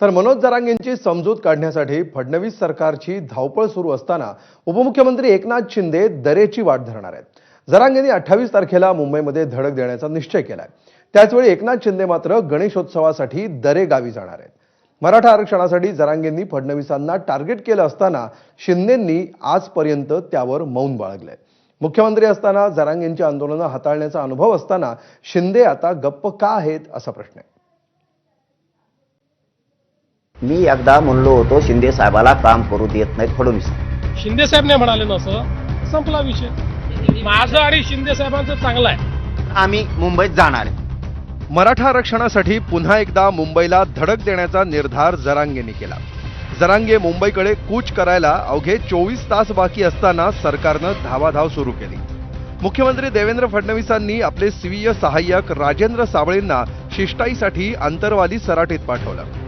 तर मनोज जरांगेंची समजूत काढण्यासाठी फडणवीस सरकारची धावपळ सुरू असताना उपमुख्यमंत्री एकनाथ शिंदे दरेची वाट धरणार आहेत. जरांगेंनी अठ्ठावीस तारखेला मुंबईमध्ये धडक देण्याचा निश्चय केलाय. त्याचवेळी एकनाथ शिंदे मात्र गणेशोत्सवासाठी दरे गावी जाणार आहेत. मराठा आरक्षणासाठी जरांगेंनी फडणवीसांना टार्गेट केलं असताना शिंदेंनी आजपर्यंत त्यावर मौन बाळगलंय. मुख्यमंत्री असताना जरांगेंची आंदोलनं हाताळण्याचा अनुभव असताना शिंदे आता गप्प का आहेत असा प्रश्न आहे. मी एकदा म्हणलो होतो शिंदे साहेबाला काम करू देत नाहीत फडणवीस शिंदे साहेब नाही म्हणाले नसं संपला विषय. माझं आणि शिंदे साहेबांचं चांगलं आहे. आम्ही मुंबईत जाणार आहे. मराठा आरक्षणासाठी पुन्हा एकदा मुंबईला धडक देण्याचा निर्धार जरांगेंनी केला. जरांगे मुंबईकडे कूच करायला अवघे चोवीस तास बाकी असताना सरकारनं धावाधाव सुरू केली. मुख्यमंत्री देवेंद्र फडणवीसांनी आपले स्वीय सहाय्यक राजेंद्र साबळेंना शिष्टाईसाठी अंतरवाली सराटीत पाठवलं.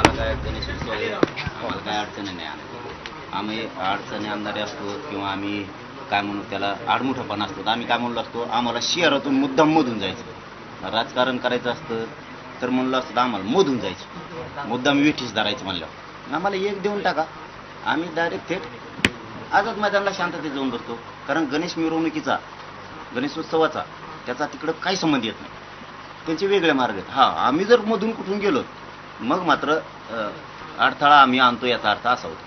आम्हाला काय अडचणी आम्हाला काय अडचणी नाही आणत. आम्ही अडचणी आणणारे असतो किंवा आम्ही काय म्हणू त्याला आडमुठपणा असतो तर आम्ही काय म्हणलो असतो आम्हाला शहरातून मुद्दाम मधून जायचं राजकारण करायचं असतं तर म्हणलं असतं तर आम्हाला मधून जायचं मुद्दाम विठीस धरायचं म्हणल्यावर आम्हाला एक देऊन टाका आम्ही डायरेक्ट थेट आझाद मैदानाला शांततेत जाऊन बसतो कारण गणेश मिरवणुकीचा गणेशोत्सवाचा त्याचा तिकडं काही संबंध येत नाही त्यांचे वेगळे मार्ग आहेत हा आम्ही जर मधून कुठून गेलो मग मात्र अडथळा आम्ही आणतो याचा अर्थ असा होतो.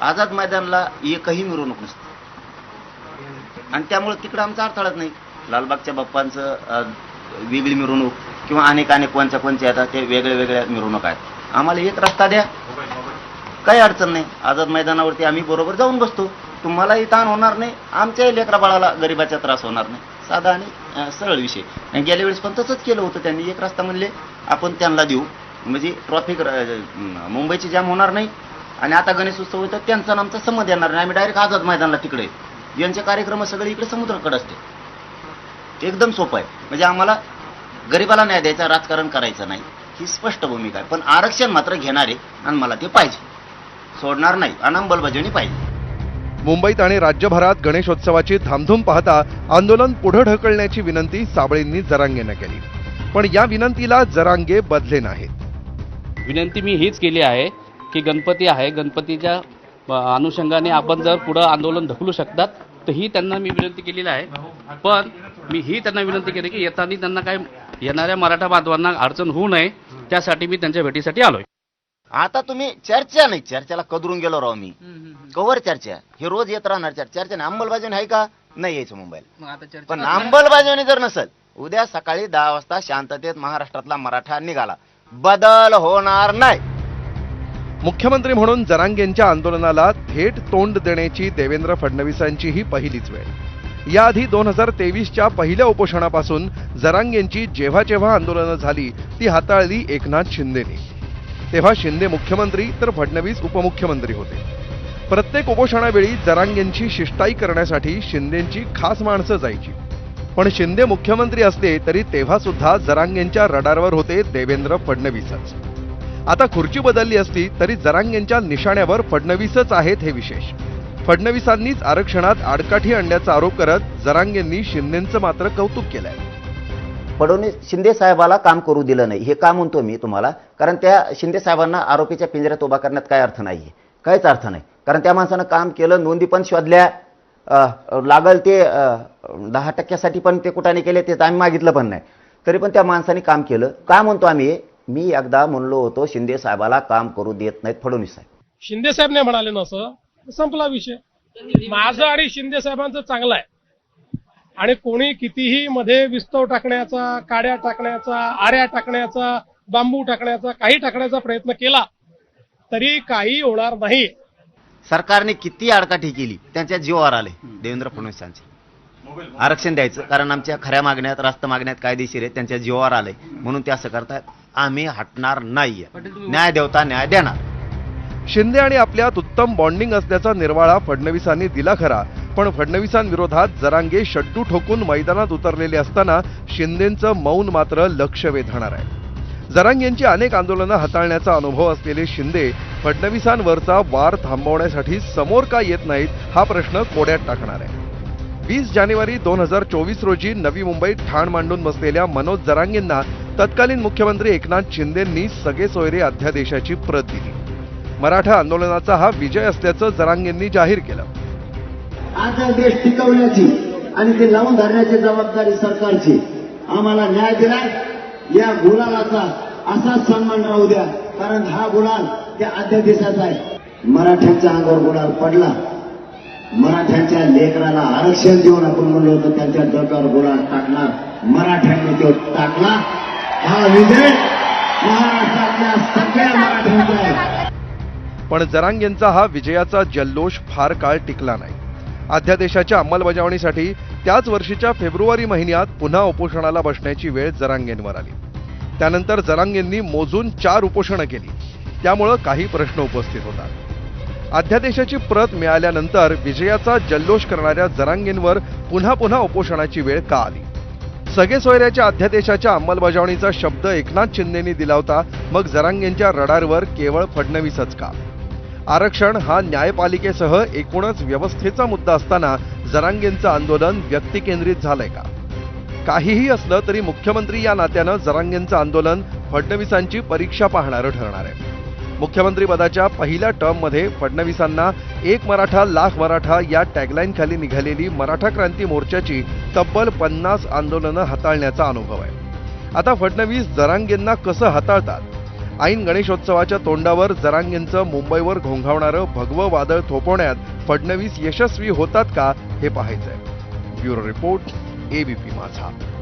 आझाद मैदानला एकही मिरवणूक नसते. आणि त्यामुळे तिकडं आमचा अडथळाच नाही. लालबागच्या बाप्पांचं वेगळी मिरवणूक किंवा अनेक अनेक कोणत्या कोणत्या येतात ते वेगळ्या वेगळ्या मिरवणूक आहेत. आम्हाला एक रस्ता द्या. काही अडचण नाही. आझाद मैदानावरती आम्ही बरोबर जाऊन बसतो. तुम्हालाही ताण होणार नाही. आमच्याही लेकरा बाळाला गरिबाचा त्रास होणार नाही. साधा आणि सरळ विषय. आणि गेल्या वेळेस पण तसंच केलं होतं. त्यांनी एक रस्ता म्हणले आपण त्यांना देऊ. म्हणजे ट्रॉफिक मुंबईची जाम होणार नाही. आणि आता गणेश उत्सव होतं त्यांचा आमचा संमत येणार नाही. आम्ही डायरेक्ट आझाद मैदानला तिकडे. यांचे कार्यक्रम सगळे इकडे समुद्राकडे असते. एकदम सोपं आहे. म्हणजे आम्हाला गरिबाला न्याय द्यायचा राजकारण करायचं नाही. ही स्पष्ट भूमिका आहे. पण आरक्षण मात्र घेणारे आणि मला ते पाहिजे. सोडणार नाही. आणि अंमलबजावणी पाहिजे. मुंबईत आणि राज्यभरात गणेशोत्सवाची धामधूम पाहता आंदोलन पुढे ढकलण्याची विनंती साबळेंनी जरांगेनं केली. पण या विनंतीला जरांगे बदले नाहीत. विनंती मी हीच केली आहे की गणपती आहे गणपतीच्या अनुषंगाने आपण जर पुढं आंदोलन ढकलू शकतात तर ही त्यांना मी विनंती केलेली आहे. पण मी ही त्यांना विनंती केली की येताना त्यांना काय येणाऱ्या मराठा बांधवांना अडचण होऊ नये त्यासाठी मी त्यांच्या भेटीसाठी आलोय. आता तुम्ही चर्चा नाही चर्चेला कदरून गेलो राव मी. कवर चर्चा. हे रोज येत राहणार चर्चा. चर्चा नाही अंमलबजावणी आहे का? नाही यायचं मुंबईला. पण अंमलबजावणी जर नसेल उद्या सकाळी दहा वाजता शांततेत महाराष्ट्रातला मराठा निघाला. बदल होणार नाही. मुख्यमंत्री म्हणून जरांगेंच्या आंदोलनाला थेट तोंड देण्याची देवेंद्र फडणवीसांची ही पहिलीच वेळ. याआधी दोन हजार तेवीसच्या पहिल्या उपोषणापासून जरांगेंची जेव्हा जेव्हा आंदोलनं झाली ती हाताळली एकनाथ शिंदेनी. तेव्हा शिंदे मुख्यमंत्री तर फडणवीस उपमुख्यमंत्री होते. प्रत्येक उपोषणावेळी जरांगेंची शिष्टाई करण्यासाठी शिंदेंची खास माणसं जायची. पण शिंदे मुख्यमंत्री असले तरी तेव्हा सुद्धा जरांगेंच्या रडारवर होते देवेंद्र फडणवीसच. आता खुर्ची बदलली असली तरी जरांगेंच्या निशाण्यावर फडणवीसच आहेत हे विशेष. फडणवीसांनीच आरक्षणात आडकाठी आणण्याचा आरोप करत जरांगेंनी शिंदेचं मात्र कौतुक केलंय. फडणवीस शिंदे साहेबाला काम करू दिलं नाही. हे का म्हणतो मी तुम्हाला? कारण त्या शिंदे साहेबांना आरोपीच्या पिंजऱ्यात उभा करण्यात काय अर्थ नाही काहीच अर्थ नाही. कारण त्या माणसानं काम केलं नोंदी पण शोधल्या. लागल ते दहा टक्क्यासाठी पण ते कुठाने केले ते आम्ही मागितलं पण नाही. तरी पण त्या माणसाने काम केलं. का म्हणतो आम्ही? मी एकदा म्हणलो होतो शिंदे साहेबाला काम करू देत नाहीत फडणवीस साहेब. शिंदे साहेब नाही म्हणाले नसं संपला विषय. माझं आणि शिंदे साहेबांचं चांगलं आहे. आणि कोणी कितीही मध्ये विस्तव टाकण्याचा काड्या टाकण्याचा आऱ्या टाकण्याचा बांबू टाकण्याचा काही टाकण्याचा प्रयत्न केला तरी काही होणार नाही. सरकारने किती आडकाठी केली त्यांच्या जीवावर आले. देवेंद्र फडणवीसांचे. आरक्षण द्यायचं कारण आमच्या खऱ्या मागण्यात रास्त मागण्यात कायदेशीर आहे त्यांच्या जीवावर आलंय म्हणून ते असं करतायत आम्ही हटणार नाहीये. न्याय देवता न्याय देणार. शिंदे आणि आपल्यात उत्तम बॉन्डिंग असल्याचा निर्वाळा फडणवीसांनी दिला खरा. पण फडणवीसांविरोधात जरांगे शड्डू ठोकून मैदानात उतरलेले असताना शिंदेंचं मौन मात्र लक्ष वेधणार आहे. जरांगेंची अनेक आंदोलनं हाताळण्याचा अनुभव असलेले शिंदे फडणवीसांवरचा वार थांबवण्यासाठी समोर का येत नाहीत हा प्रश्न कोड्यात टाकणार आहे. वीस जानेवारी दोन हजार चोवीस रोजी नवी मुंबईत ठाण मांडून बसलेल्या मनोज जरांगेंना तत्कालीन मुख्यमंत्री एकनाथ शिंदेंनी सगळे सोयरे अध्यादेशाची प्रत दिली मराठा आंदोलनाचा हा विजय असल्याचं जरांगेंनी जाहीर केलं. आज देश टिकवण्याची आणि ते लावून धरण्याची जबाबदारी सरकारची. आम्हाला न्याय दिलाय. या गुलालाचा असाच सन्मान राहू द्या. कारण हा गुलाल त्या अध्यादेशाचा आहे. मराठ्यांच्या अंगावर गुलाल पडला. मराठ्यांच्या लेकराला आरक्षण देऊन आपण म्हणलो होतो त्यांच्या डोक्यावर गुलाल टाकणार मराठ्यांनी तो टाकला. हा विजय महाराष्ट्रातल्या सगळ्या मराठ्यांचा आहे. पण जरांग यांचा हा विजयाचा जल्लोष फार काळ टिकला नाही. अध्यादेशाच्या अंमलबजावणीसाठी त्याच वर्षीच्या फेब्रुवारी महिन्यात पुन्हा उपोषणाला बसण्याची वेळ जरांगेंवर आली. त्यानंतर जरांगेंनी मोजून चार उपोषणं केली. त्यामुळं काही प्रश्न उपस्थित होतात. अध्यादेशाची प्रत मिळाल्यानंतर विजयाचा जल्लोष करणाऱ्या जरांगेंवर पुन्हा पुन्हा उपोषणाची वेळ का आली? सगळे सोयऱ्याच्या अध्यादेशाच्या अंमलबजावणीचा शब्द एकनाथ शिंदेनी दिला होता मग जरांगेंच्या रडारवर केवळ फडणवीसच का? आरक्षण हा न्यायपालिकेसह एकूणच व्यवस्थेचा मुद्दा असताना जरांगेंचं आंदोलन व्यक्तिकेंद्रित झालंय का? काहीही असलं तरी मुख्यमंत्री या नात्यानं जरांगेंचं आंदोलन फडणवीसांची परीक्षा पाहणारं ठरणार आहे. मुख्यमंत्री पदाच्या पहिल्या टर्ममध्ये फडणवीसांना एक मराठा लाख मराठा या टॅगलाईनखाली निघालेली मराठा क्रांती मोर्चाची तब्बल पन्नास आंदोलनं हाताळण्याचा अनुभव आहे. आता फडणवीस जरांगेंना कसं हाताळतात? ऐन गणेशोत्सवाच्या तोंडावर जरांगेंचं मुंबईवर घोंघावणारं भगवं वादळ थोपवण्यात फडणवीस यशस्वी होतात का हे पाहायचंय. ब्युरो रिपोर्ट एबीपी माझा.